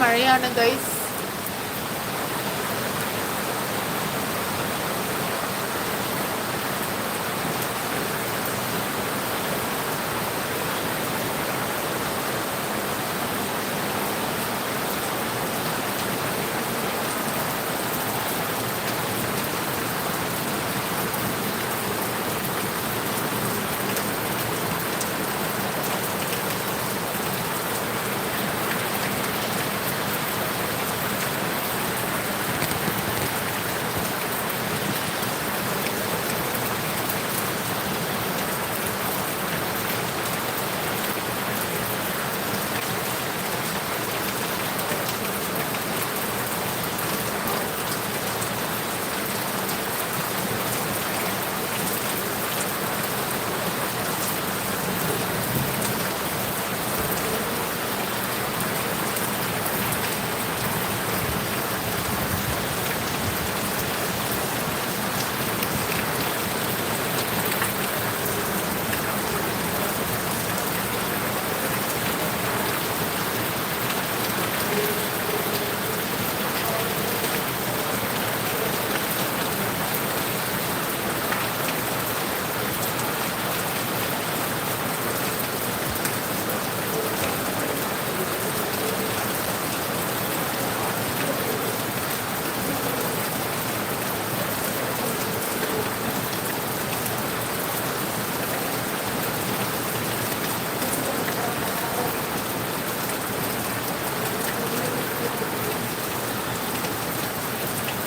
മഴയാണ് ഗൈസ്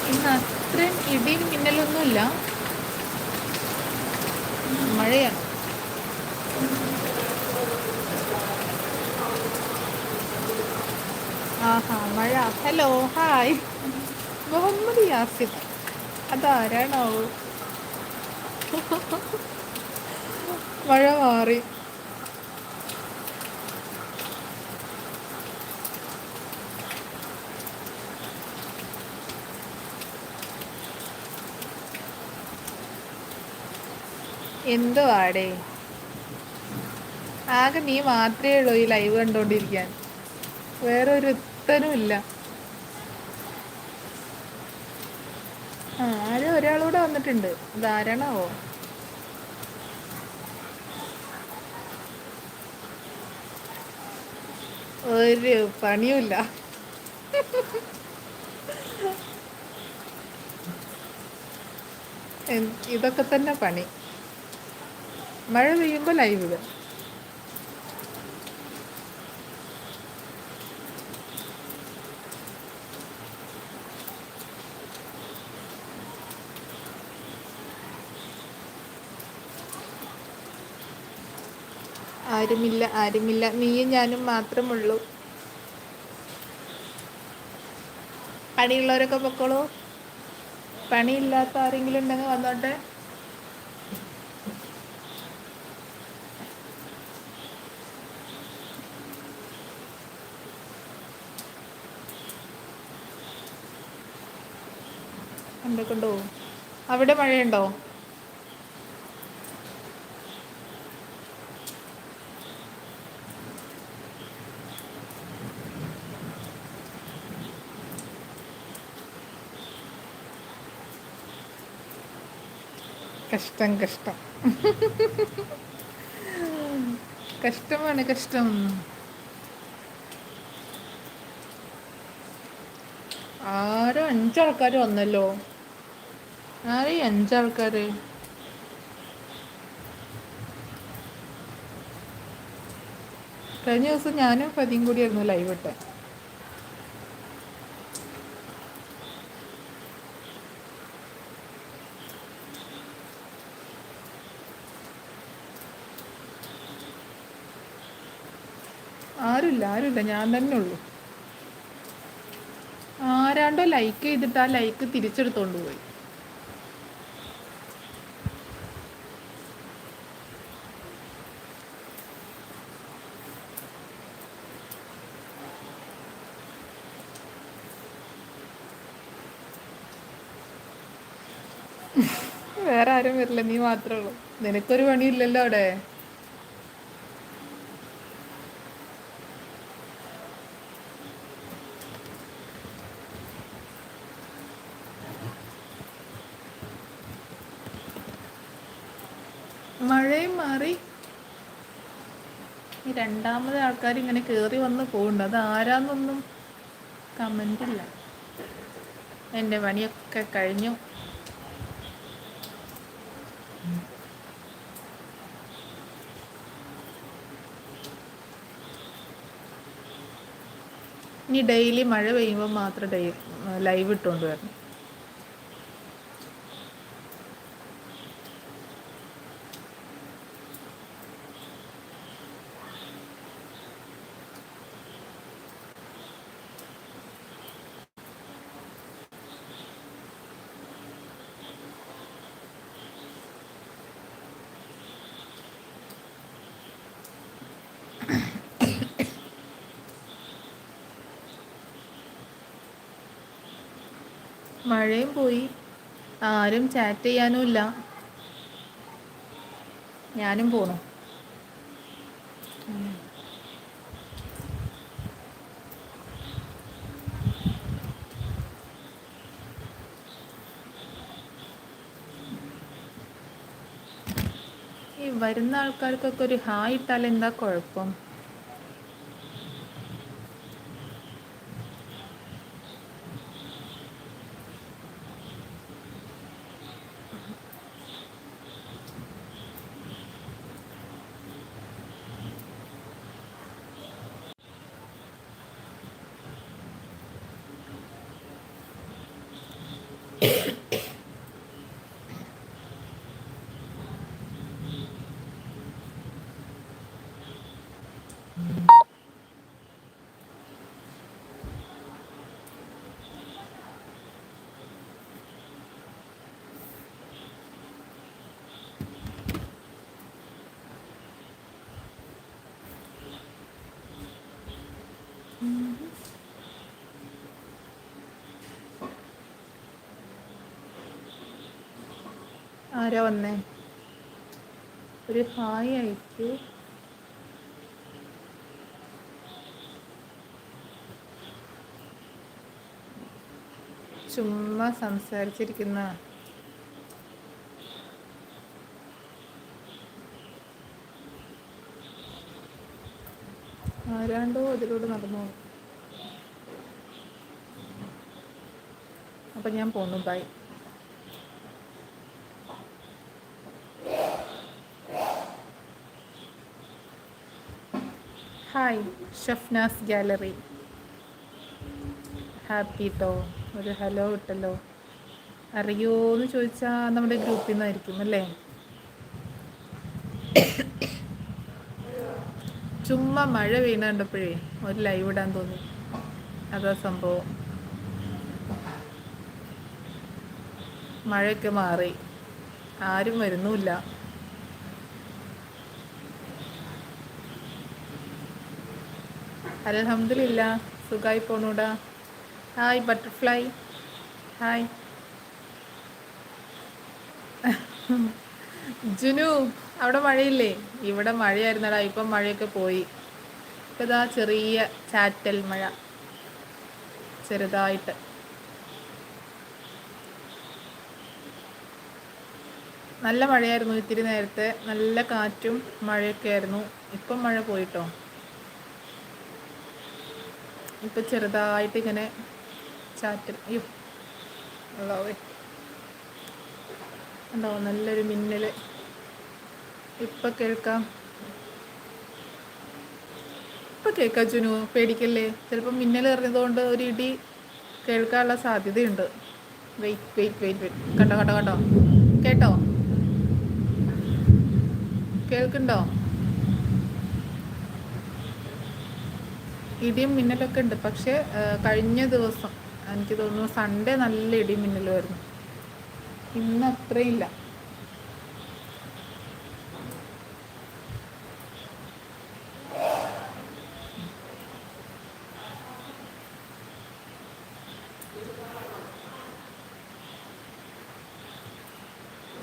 ഇന്ന് അത്രയും ഇടിയും മിന്നലൊന്നുമില്ല മഴയാണ്. ആഹാ മഴ. Hello hi. മുഹമ്മദ് യാസിൻ. അതാരാണോ മഴ മാറി. എന്തോ ആടേ ആകെ നീ മാത്രമേ ഉള്ളൂ ഈ ലൈവ് കണ്ടോണ്ടിരിക്കാൻ. വേറെ ഒരു ഉത്തരവും ഇല്ല ആരും ഒരാളൂടെ വന്നിട്ടുണ്ട്. ധാരണാവോ ഒരു പണിയുമില്ല. ഇതൊക്കെ തന്നെ പണി. മഴ പെയ്യുമ്പോൾ ലൈവ് വരും ആരുമില്ല ആരുമില്ല. നീയും ഞാനും മാത്രമുള്ളൂ. പണിയുള്ളവരൊക്കെ പൊക്കോളൂ. പണിയില്ലാത്ത ആരെങ്കിലും ഉണ്ടെങ്കിൽ വന്നോട്ടെ. എന്തൊക്കെയുണ്ടോ അവിടെ മഴയുണ്ടോ? കഷ്ടം കഷ്ടം. കഷ്ടമാണ് കഷ്ടം. ആരോ അഞ്ചാൾക്കാർ വന്നല്ലോ. ആരെ? ഈ അഞ്ചാൾക്കാര്. കഴിഞ്ഞ ദിവസം ഞാനും പതിയും കൂടിയായിരുന്നു ലൈവ് ഇട്ടെ. ആരുമില്ല ആരുമില്ല ഞാൻ തന്നെ ഉള്ളൂ. ആരാണ്ടോ ലൈക്ക് ചെയ്തിട്ട് ആ ലൈക്ക് തിരിച്ചെടുത്തോണ്ട് പോയി. വേറെ ആരും വരില്ല നീ മാത്രേ ഉള്ളൂ. നിനക്കൊരു പണിയില്ലല്ലോ അവിടെ. മഴയും മാറി. ഈ രണ്ടാമത് ആൾക്കാർ ഇങ്ങനെ കേറി വന്ന് പോകുന്നുണ്ട് അത് ആരാന്നൊന്നും കമന്റില്ല എന്റെ പണിയൊക്കെ കഴിഞ്ഞു. ഇനി ഡെയിലി മഴ പെയ്യുമ്പോൾ മാത്രം ലൈവ് ഇട്ടുകൊണ്ട് വരണം. മഴയും പോയി. ആരും ചാറ്റ് ചെയ്യാനും ഇല്ല. ഞാനും പോണു. ഈ വരുന്ന ആൾക്കാർക്കൊക്കെ ഒരു ഹായ് ഇട്ടാൽ എന്താ കുഴപ്പം? ആരാ വന്നേ? ഒരു ഹായ് അയക്കൂ. ചുമ്മാ സംസാരിച്ചിരിക്കുന്ന. ആരാണ്ടോ അതിലൂടെ നടന്നു? അപ്പം ഞാൻ പോന്നു. Bye. Hi Shafnas gallery happy ട്ടോ ഒരു ഹലോ കിട്ടല്ലോ. അറിയോ എന്ന് ചോദിച്ചാൽ നമ്മുടെ ഗ്രൂപ്പിൽ നിന്നായിരിക്കും അല്ലേ? ചുമ്മാ മഴ വീണ കണ്ടപ്പോഴേ ഒരു ലൈവ് ഇടാൻ തോന്നി. അതാ സംഭവം. മഴയൊക്കെ മാറി. ആരും വരുന്നുമില്ല. അലഹമില്ല സുഖമായി പോണൂടാ. Hi butterfly. ഹായ്. ജുനു അവിടെ മഴയില്ലേ? ഇവിടെ മഴയായിരുന്നടാ ഇപ്പം മഴയൊക്കെ പോയി. ഇപ്പം ഇതാ ചെറിയ ചാറ്റൽ മഴ. ചെറുതായിട്ട്. നല്ല മഴയായിരുന്നു ഇത്തിരി നേരത്തെ. നല്ല കാറ്റും മഴയൊക്കെ ആയിരുന്നു. ഇപ്പം മഴ പോയിട്ടോ? ഇപ്പം ചെറുതായിട്ട് ഇങ്ങനെ ചാറ്റൽ. അയ്യോ ഉള്ളവേ ഉണ്ടോ നല്ലൊരു മിന്നൽ ഇപ്പം കേൾക്കാം. ഇപ്പം കേൾക്കാം ചുനു പേടിക്കല്ലേ? ചിലപ്പോൾ മിന്നൽ എറിഞ്ഞതുകൊണ്ട് ഒരു ഇടി കേൾക്കാനുള്ള സാധ്യതയുണ്ട്. Wait wait wait wait. കണ്ടോ കണ്ടോ കണ്ടോ? കേട്ടോ? കേൾക്കുന്നുണ്ടോ? ഇടിയും മിന്നലൊക്കെ ഉണ്ട്. പക്ഷേ കഴിഞ്ഞ ദിവസം എനിക്ക് തോന്നുന്നു സൺഡേ നല്ല ഇടിയും മിന്നലുമായിരുന്നു ഇന്ന് അത്രയില്ല.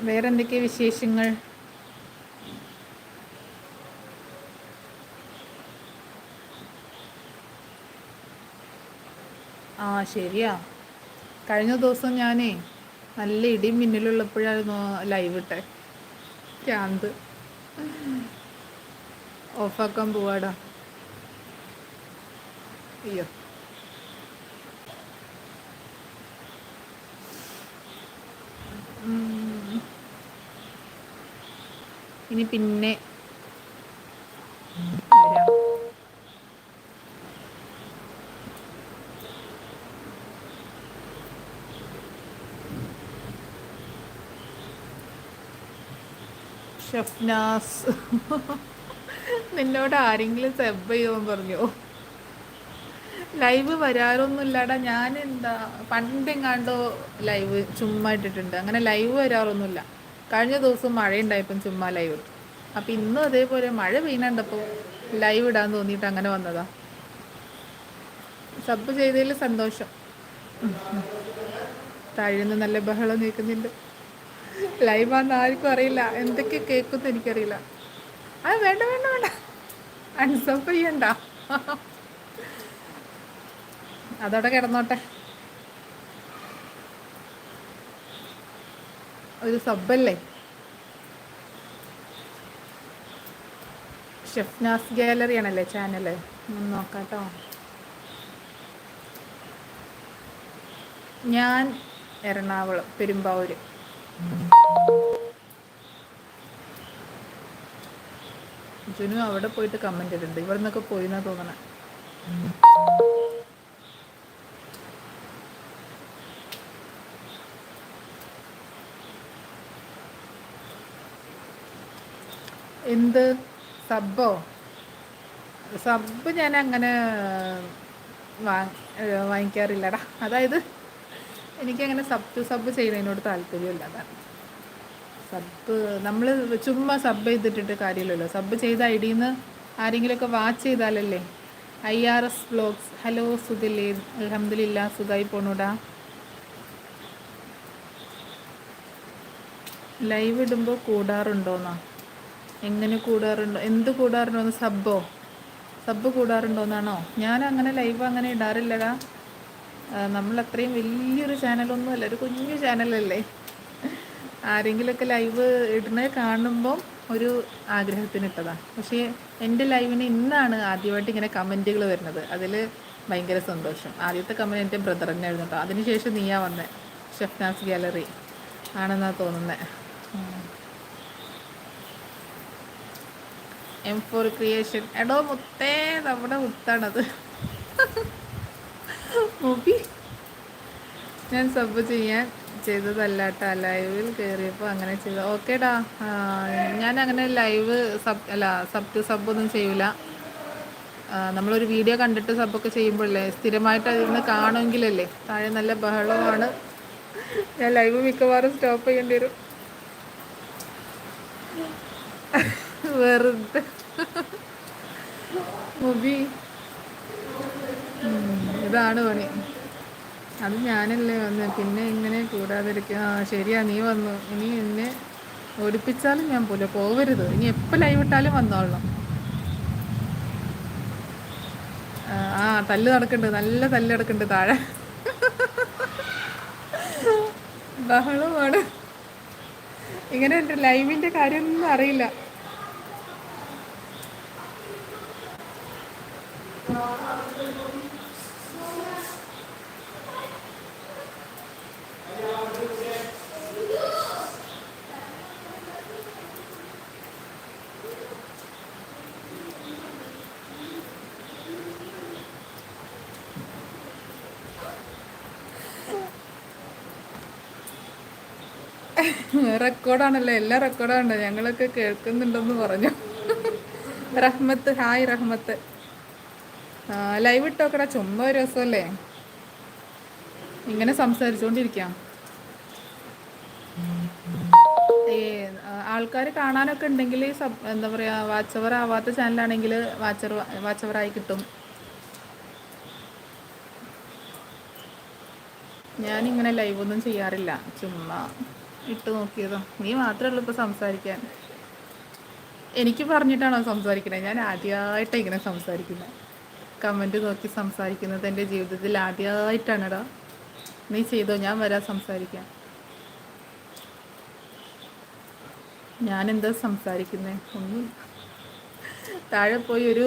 വേറെ എന്തൊക്കെയാ വിശേഷങ്ങൾ? ശരിയാ. കഴിഞ്ഞ ദിവസം ഞാനേ നല്ല ഇടിയും മിന്നലുള്ളപ്പോഴായിരുന്നു ലൈവ് ഇട്ടെ. ക്യാന്ത് ഓഫാക്കാൻ പോവാടാ. അയ്യോ. ഇനി പിന്നെ വരാം ഷഫ്നാസ്. നിന്നോട് ആരെങ്കിലും സെബ് ചെയ്യുമെന്ന് പറഞ്ഞു? ലൈവ് വരാറൊന്നുമില്ലടാ ഞാൻ എന്താ പണ്ടെങ്ങാണ്ടോ ലൈവ് ചുമ്മാ ഇട്ടിട്ടുണ്ട്. അങ്ങനെ ലൈവ് വരാറൊന്നുമില്ല കഴിഞ്ഞ ദിവസം മഴയുണ്ടായപ്പം ചുമ്മാ ലൈവ് ഇട്ടു. അപ്പം ഇന്നും അതേപോലെ മഴ പെയ്യുന്നുണ്ടപ്പോൾ ലൈവ് ഇടാൻ തോന്നിയിട്ട് അങ്ങനെ വന്നതാ. സബ് ചെയ്തതിൽ സന്തോഷം. താഴെ നിന്ന് നല്ല ബഹളം കേൾക്കുന്നുണ്ട്. ലൈവാന്ന് ആർക്കും അറിയില്ല. എന്തൊക്കെ കേൾക്കുമെന്ന് എനിക്കറിയില്ല. ആ വേണ്ട വേണ്ട വേണ്ട. അൺസപ്പ് ചെയ്യണ്ട. അതോടെ കിടന്നോട്ടെ. ഒരു സബ്ബല്ലേ? ഷെഫ്നാസ് ഗാലറി ആണല്ലേ ചാനൽ? ഒന്ന് നോക്കാട്ടോ. ഞാൻ എറണാകുളം പെരുമ്പാവൂര്. ജുനു അവിടെ പോയിട്ട് കമന്റ് ഇടുന്നുണ്ട് ഇവിടെ നിന്നൊക്കെ പോയി എന്നാ തോന്നണേ. എന്ത്? സബ്ബോ? സബ് ഞാൻ അങ്ങനെ വാങ്ങിക്കാറില്ലടാ. അതായത് എനിക്കങ്ങനെ സബ് ടു സബ് ചെയ്യുന്നതിനോട് താല്പര്യമില്ല. സബ് നമ്മൾ ചുമ്മാ സബ് ചെയ്തിട്ടിട്ട് കാര്യമില്ലല്ലോ. സബ് ചെയ്ത ഐ ഡിന്ന് ആരെങ്കിലുമൊക്കെ watch ചെയ്താലല്ലേ? I R S blogs. Hello സുഖില്ലേ അലഹമില്ല സുഖമായി പോണൂടാ. ലൈവ് ഇടുമ്പോൾ കൂടാറുണ്ടോന്നാ? എങ്ങനെ കൂടാറുണ്ടോ? എന്ത് കൂടാറുണ്ടോന്ന്? സബ്ബോ? സബ്ബ് കൂടാറുണ്ടോന്നാണോ? ഞാൻ അങ്ങനെ ലൈവ് അങ്ങനെ ഇടാറില്ലടാ. അത്രയും വലിയൊരു ചാനലൊന്നുമല്ല ഒരു കുഞ്ഞു ചാനലല്ലേ? ആരെങ്കിലുമൊക്കെ ലൈവ് ഇടുന്നത് കാണുമ്പോൾ ഒരു ആഗ്രഹത്തിന് ഇട്ടതാ പക്ഷേ എന്റെ ലൈവിന് ഇന്നാണ് ആദ്യമായിട്ട് ഇങ്ങനെ കമന്റുകൾ വരുന്നത്. അതിൽ ഭയങ്കര സന്തോഷം. ആദ്യത്തെ കമന്റ് എന്റെ ബ്രദർ തന്നെ ആയിരുന്നു കേട്ടോ. അതിനുശേഷം നീയാ വന്നേ. ഷെഫ്നാസ് ഗാലറി ആണെന്നാണ് തോന്നുന്നത് എം ഫോർ ക്രിയേഷൻ എടോ മുത്തേ നമ്മുടെ മുത്താണത്. മൂപ്പി ഞാൻ സബ് ചെയ്യാൻ ചെയ്തതല്ല കേട്ടോ ലൈവിൽ കയറിയപ്പോൾ അങ്ങനെ ചെയ്തു. ഓക്കേടാ ഞാൻ അങ്ങനെ ലൈവ് സബ് അല്ല സബ് ടു സബ് ഒന്നും ചെയ്യൂല. ആ, നമ്മളൊരു വീഡിയോ കണ്ടിട്ട് സബൊക്കെ ചെയ്യുമ്പോഴല്ലേ സ്ഥിരമായിട്ട് അതിന്ന് കാണുമെങ്കിലല്ലേ. താഴെ നല്ല ബഹളമാണ്. ഞാൻ ലൈവ് മിക്കവാറും സ്റ്റോപ്പ് ചെയ്യേണ്ടി വരും. വെറുതെ. ഇതാണ് പണി. അത് ഞാനല്ലേ വന്ന് പിന്നെ ഇങ്ങനെ കൂടാതിരിക്കുക ആ ശരിയാ നീ വന്നു. ഇനി എന്നെ ഓടിപ്പിച്ചാലും ഞാൻ പോലെ പോവരുത്. ഇനി എപ്പോൾ ലൈവ് ഇട്ടാലും വന്നോളണം. ആ, തല്ല് നടക്കുന്നുണ്ട് നല്ല തല്ല് നടക്കുന്നുണ്ട് താഴെ. ബഹളമാണ്. ഇങ്ങനെ എന്റെ ലൈവിന്റെ കാര്യമൊന്നും അറിയില്ല. റെക്കോർഡാണല്ലോ എല്ലാ റെക്കോർഡാണ് ഞങ്ങളൊക്കെ കേൾക്കുന്നുണ്ടെന്ന് പറഞ്ഞു. റഹ്മത്ത്. ഹായ് റഹ്മത്ത്. ലൈവ് ഇട്ടോക്കടാ. ചുമ്മാ ഒരു രസമല്ലേ ഇങ്ങനെ സംസാരിച്ചുകൊണ്ടിരിക്കാം ഈ ആൾക്കാർ കാണാനൊക്കെ ഉണ്ടെങ്കിൽ സബ് എന്താ പറയുക വാച്ചവർ ആവാത്ത ചാനലാണെങ്കിൽ വാച്ചർ വാച്ചവറായി കിട്ടും. ഞാനിങ്ങനെ ലൈവൊന്നും ചെയ്യാറില്ല. ചുമ്മാ. ഇട്ട് നോക്കിയതോ. നീ മാത്രമേ ഉള്ളൂ ഇപ്പോൾ സംസാരിക്കാൻ. എനിക്ക് പറഞ്ഞിട്ടാണോ സംസാരിക്കണേ? ഞാൻ ആദ്യമായിട്ടാണ് ഇങ്ങനെ സംസാരിക്കുന്നത് കമന്റ് നോക്കി സംസാരിക്കുന്നത് എന്റെ ജീവിതത്തിൽ ആദ്യമായിട്ടാണെടാ നീ ചെയ്തോ? ഞാൻ വരാൻ സംസാരിക്കാം എന്താ സംസാരിക്കുന്നേ? ഒന്നും താഴെ പോയി ഒരു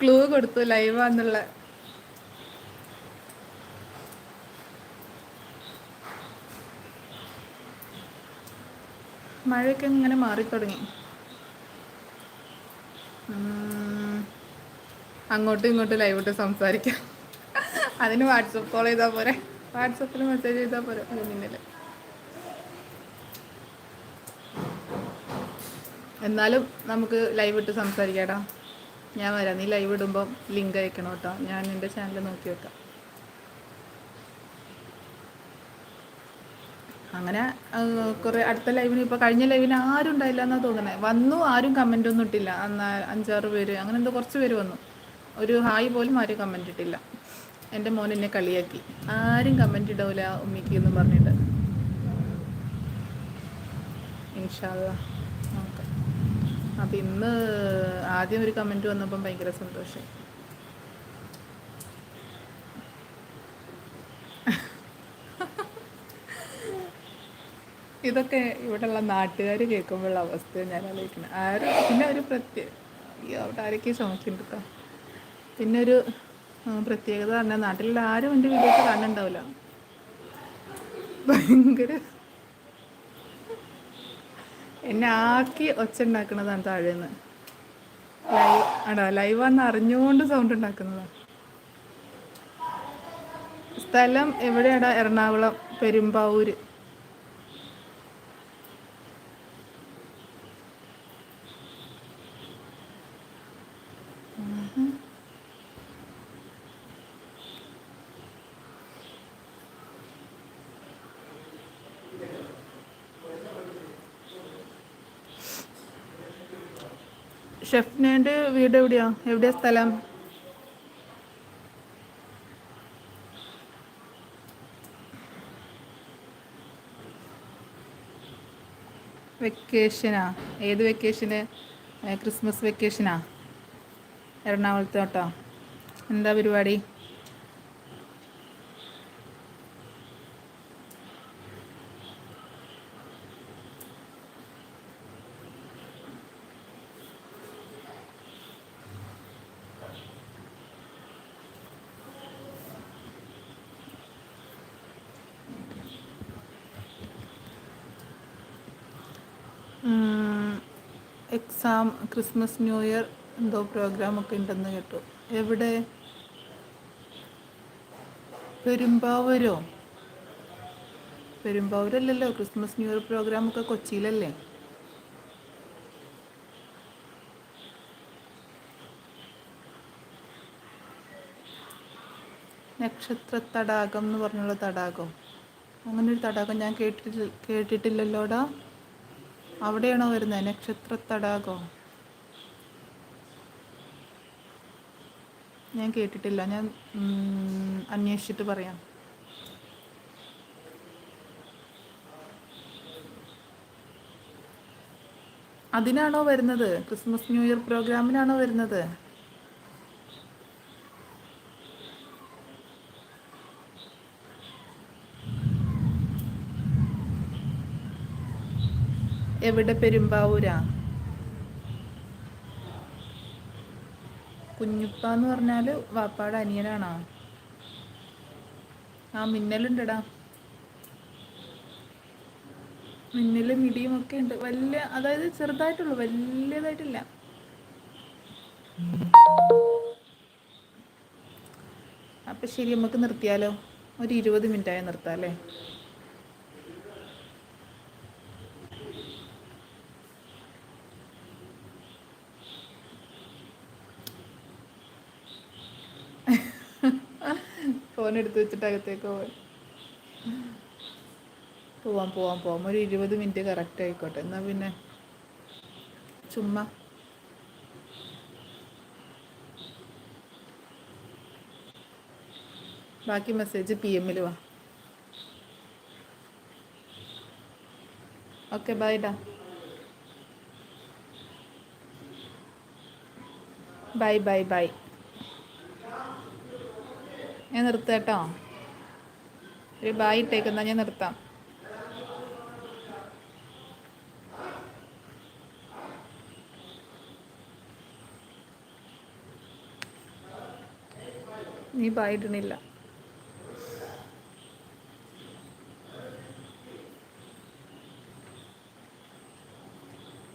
ക്ലൂ കൊടുത്തു ലൈവാന്നുള്ള മഴയൊക്കെ ഇങ്ങനെ മാറിത്തുടങ്ങി അങ്ങോട്ടും ഇങ്ങോട്ടും ലൈവ് ഇട്ട് സംസാരിക്കാം. അതിന് വാട്സപ്പ് കോൾ ചെയ്താൽ പോരെ. വാട്സപ്പിൽ മെസ്സേജ് ചെയ്താൽ പോരെ. മുന്നിൽ എന്നാലും നമുക്ക് ലൈവ് ഇട്ട് സംസാരിക്കാടാ ഞാൻ വരാം. നീ ലൈവ് ഇടുമ്പോൾ ലിങ്ക് അയക്കണം കേട്ടോ ഞാൻ എന്റെ ചാനൽ നോക്കി വെക്കാം. അങ്ങനെ കുറേ അടുത്ത ലൈവിന് ഇപ്പോൾ കഴിഞ്ഞ ലൈവിന് ആരും ഉണ്ടായില്ല എന്നാണ് തോന്നണേ. വന്നു ആരും കമന്റ് ഒന്നും ഇട്ടില്ല. അന്ന് അഞ്ചാറ് പേര് അങ്ങനെ എന്തോ കുറച്ച് പേര് വന്നു. ഒരു ഹായ് പോലും ആരും കമന്റ് ഇട്ടില്ല. എന്റെ മോൻ എന്നെ കളിയാക്കി. ആരും കമന്റ് ഇടൂല ഉമ്മിക്ക് എന്ന് പറഞ്ഞിട്ട്. ഇൻഷാല്ല അപ്പം ഇന്ന് ആദ്യം ഒരു കമന്റ് വന്നപ്പം ഭയങ്കര സന്തോഷം ഇതൊക്കെ ഇവിടെയുള്ള നാട്ടുകാർ കേൾക്കുമ്പോഴുള്ള അവസ്ഥ ഞാൻ ആലോചിക്കുന്നത്. ആരും പിന്നെ ഒരു പ്രത്യേക അയ്യോ അവിടെ ആരൊക്കെ ചുമക്കുന്നുണ്ട് കേട്ടോ പിന്നെ ഒരു പ്രത്യേകത പറഞ്ഞാൽ നാട്ടിലുള്ള ആരും എന്റെ വീഡിയോസ് കാണുന്നുണ്ടാവില്ല ഭയങ്കര എന്നെ ആക്കി ഒച്ച ഉണ്ടാക്കുന്നതാണ് താഴേന്ന്. ലൈവ് ആടാ ലൈവാന്ന് അറിഞ്ഞുകൊണ്ട് സൗണ്ട് ഉണ്ടാക്കുന്നതാണ് സ്ഥലം എവിടെയാടാ? എറണാകുളം പെരുമ്പാവൂര്. ഷെഫ്നേന്റെ വീട് എവിടെയാ? എവിടെയാ സ്ഥലം? വെക്കേഷനാ? ഏത് വെക്കേഷന്? ക്രിസ്മസ് വെക്കേഷനാ? എറണാകുളത്തോട്ടോ? എന്താ പരിപാടി? എക്സാം ക്രിസ്മസ് ന്യൂ ഇയർ എന്തോ പ്രോഗ്രാമൊക്കെ ഉണ്ടെന്ന് കേട്ടു. എവിടെ? പെരുമ്പാവൂരോ? പെരുമ്പാവൂരല്ലല്ലോ ക്രിസ്മസ് ന്യൂ ഇയർ പ്രോഗ്രാമൊക്കെ കൊച്ചിയിലല്ലേ? നക്ഷത്ര തടാകം എന്ന് പറഞ്ഞുള്ള തടാകം. അങ്ങനെ ഒരു തടാകം ഞാൻ കേട്ടിട്ടില്ല കേട്ടിട്ടില്ലല്ലോടാ? അവിടെയാണോ വരുന്നത്? നക്ഷത്ര തടാകോ ഞാൻ കേട്ടിട്ടില്ല. ഞാൻ അന്വേഷിച്ചിട്ട് പറയാം. അതിനാണോ വരുന്നത്? ക്രിസ്മസ് ന്യൂ ഇയർ പ്രോഗ്രാമിനാണോ വരുന്നത്? എവിടെ പെരുമ്പാവൂരാ? കുഞ്ഞുപ്പ എന്ന് പറഞ്ഞാൽ വാപ്പാടെ അനിയനാണോ? ആ മിന്നലുണ്ടടാ. മിന്നലും ഇടിയും ഒക്കെ ഉണ്ട്. വലിയ അതായത് ചെറുതായിട്ടുള്ളു വലിയതായിട്ടില്ല. അപ്പൊ ശരി നമുക്ക് നിർത്തിയാലോ? ഒരു ഇരുപത് മിനിറ്റ് ആയി നിർത്താം അല്ലേ? ഫോൺ എടുത്ത് വെച്ചിട്ട് അകത്തേക്ക് പോവാൻ. പോവാം പോവാം പോവാം. ഒരു ഇരുപത് മിനിറ്റ് കറക്റ്റ് ആയിക്കോട്ടെ. എന്നാ പിന്നെ ചുമ്മാ. ബാക്കി മെസ്സേജ് പി എമ്മിൽ വാ. ഓക്കെ ബൈ ഡാ ബൈ ബൈ ബൈ ഞാൻ നിർത്താം കേട്ടോ. ഒരു ബായ് ഇട്ടേക്കുന്ന ഞാൻ നിർത്താം. നീ ബായ് ഇടണില്ല.